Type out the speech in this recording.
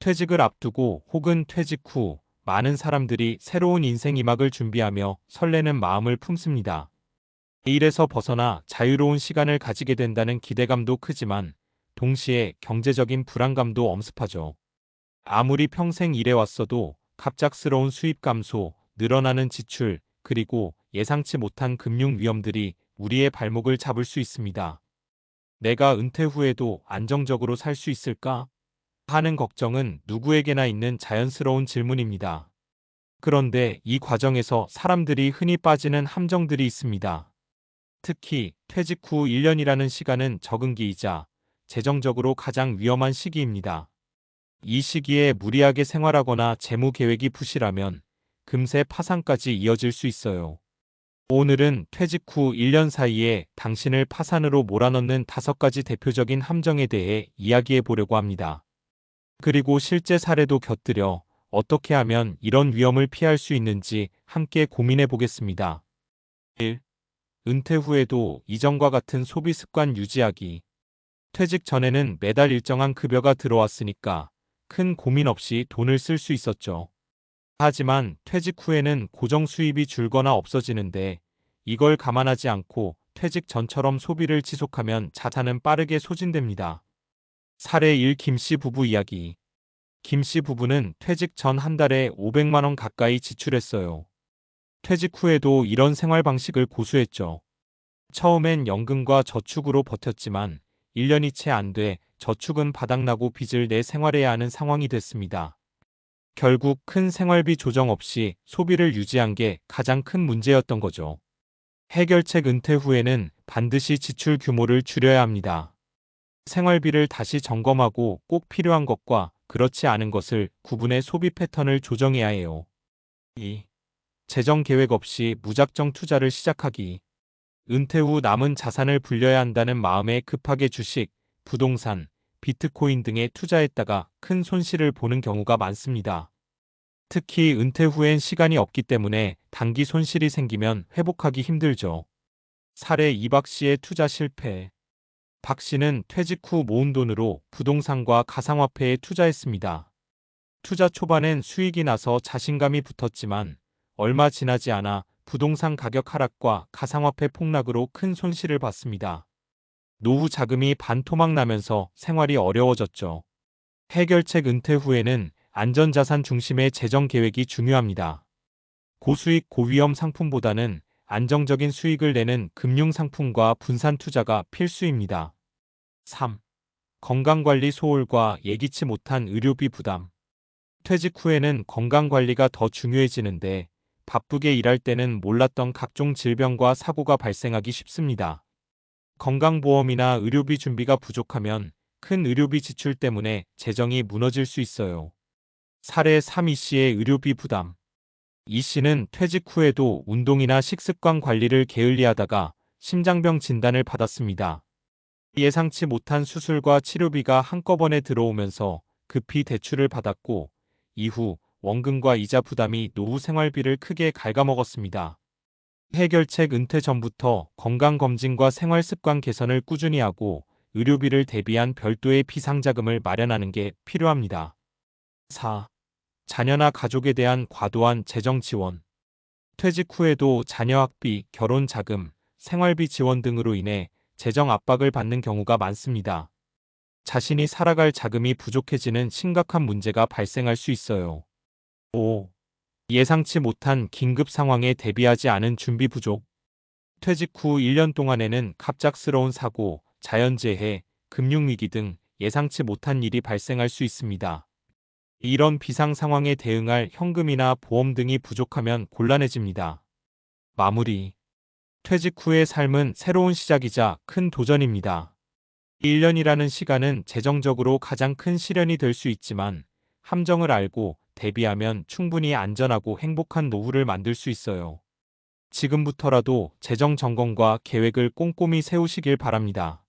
퇴직을 앞두고 혹은 퇴직 후 많은 사람들이 새로운 인생 이막을 준비하며 설레는 마음을 품습니다. 일에서 벗어나 자유로운 시간을 가지게 된다는 기대감도 크지만 동시에 경제적인 불안감도 엄습하죠. 아무리 평생 일해왔어도 갑작스러운 수입 감소, 늘어나는 지출, 그리고 예상치 못한 금융 위험들이 우리의 발목을 잡을 수 있습니다. 내가 은퇴 후에도 안정적으로 살 수 있을까? 하는 걱정은 누구에게나 있는 자연스러운 질문입니다. 그런데 이 과정에서 사람들이 흔히 빠지는 함정들이 있습니다. 특히 퇴직 후 1년이라는 시간은 적응기이자 재정적으로 가장 위험한 시기입니다. 이 시기에 무리하게 생활하거나 재무 계획이 부실하면 금세 파산까지 이어질 수 있어요. 오늘은 퇴직 후 1년 사이에 당신을 파산으로 몰아넣는 다섯 가지 대표적인 함정에 대해 이야기해 보려고 합니다. 그리고 실제 사례도 곁들여 어떻게 하면 이런 위험을 피할 수 있는지 함께 고민해 보겠습니다. 1. 은퇴 후에도 이전과 같은 소비 습관 유지하기. 퇴직 전에는 매달 일정한 급여가 들어왔으니까 큰 고민 없이 돈을 쓸 수 있었죠. 하지만 퇴직 후에는 고정 수입이 줄거나 없어지는데 이걸 감안하지 않고 퇴직 전처럼 소비를 지속하면 자산은 빠르게 소진됩니다. 사례 1 김씨 부부 이야기. 김씨 부부는 퇴직 전 한 달에 500만원 가까이 지출했어요. 퇴직 후에도 이런 생활 방식을 고수했죠. 처음엔 연금과 저축으로 버텼지만 1년이 채 안 돼 저축은 바닥나고 빚을 내 생활해야 하는 상황이 됐습니다. 결국 큰 생활비 조정 없이 소비를 유지한 게 가장 큰 문제였던 거죠. 해결책 은퇴 후에는 반드시 지출 규모를 줄여야 합니다. 생활비를 다시 점검하고 꼭 필요한 것과 그렇지 않은 것을 구분해 소비 패턴을 조정해야 해요. 2. 재정 계획 없이 무작정 투자를 시작하기. 은퇴 후 남은 자산을 불려야 한다는 마음에 급하게 주식, 부동산, 비트코인 등에 투자했다가 큰 손실을 보는 경우가 많습니다. 특히 은퇴 후엔 시간이 없기 때문에 단기 손실이 생기면 회복하기 힘들죠. 사례 이박 씨의 투자 실패. 박 씨는 퇴직 후 모은 돈으로 부동산과 가상화폐에 투자했습니다. 투자 초반엔 수익이 나서 자신감이 붙었지만 얼마 지나지 않아 부동산 가격 하락과 가상화폐 폭락으로 큰 손실을 봤습니다. 노후 자금이 반토막 나면서 생활이 어려워졌죠. 해결책 은퇴 후에는 안전자산 중심의 재정 계획이 중요합니다. 고수익 고위험 상품보다는 안정적인 수익을 내는 금융상품과 분산 투자가 필수입니다. 3. 건강관리 소홀과 예기치 못한 의료비 부담. 퇴직 후에는 건강관리가 더 중요해지는데 바쁘게 일할 때는 몰랐던 각종 질병과 사고가 발생하기 쉽습니다. 건강보험이나 의료비 준비가 부족하면 큰 의료비 지출 때문에 재정이 무너질 수 있어요. 사례 3 이씨의 의료비 부담. 이 씨는 퇴직 후에도 운동이나 식습관 관리를 게을리하다가 심장병 진단을 받았습니다. 예상치 못한 수술과 치료비가 한꺼번에 들어오면서 급히 대출을 받았고 이후 원금과 이자 부담이 노후 생활비를 크게 갉아먹었습니다. 해결책 은퇴 전부터 건강검진과 생활습관 개선을 꾸준히 하고 의료비를 대비한 별도의 비상자금을 마련하는 게 필요합니다. 4. 자녀나 가족에 대한 과도한 재정 지원. 퇴직 후에도 자녀 학비, 결혼 자금, 생활비 지원 등으로 인해 재정 압박을 받는 경우가 많습니다. 자신이 살아갈 자금이 부족해지는 심각한 문제가 발생할 수 있어요. 5. 예상치 못한 긴급 상황에 대비하지 않은 준비 부족. 퇴직 후 1년 동안에는 갑작스러운 사고, 자연재해, 금융위기 등 예상치 못한 일이 발생할 수 있습니다. 이런 비상 상황에 대응할 현금이나 보험 등이 부족하면 곤란해집니다. 마무리. 퇴직 후의 삶은 새로운 시작이자 큰 도전입니다. 1년이라는 시간은 재정적으로 가장 큰 시련이 될 수 있지만 함정을 알고 대비하면 충분히 안전하고 행복한 노후를 만들 수 있어요. 지금부터라도 재정 점검과 계획을 꼼꼼히 세우시길 바랍니다.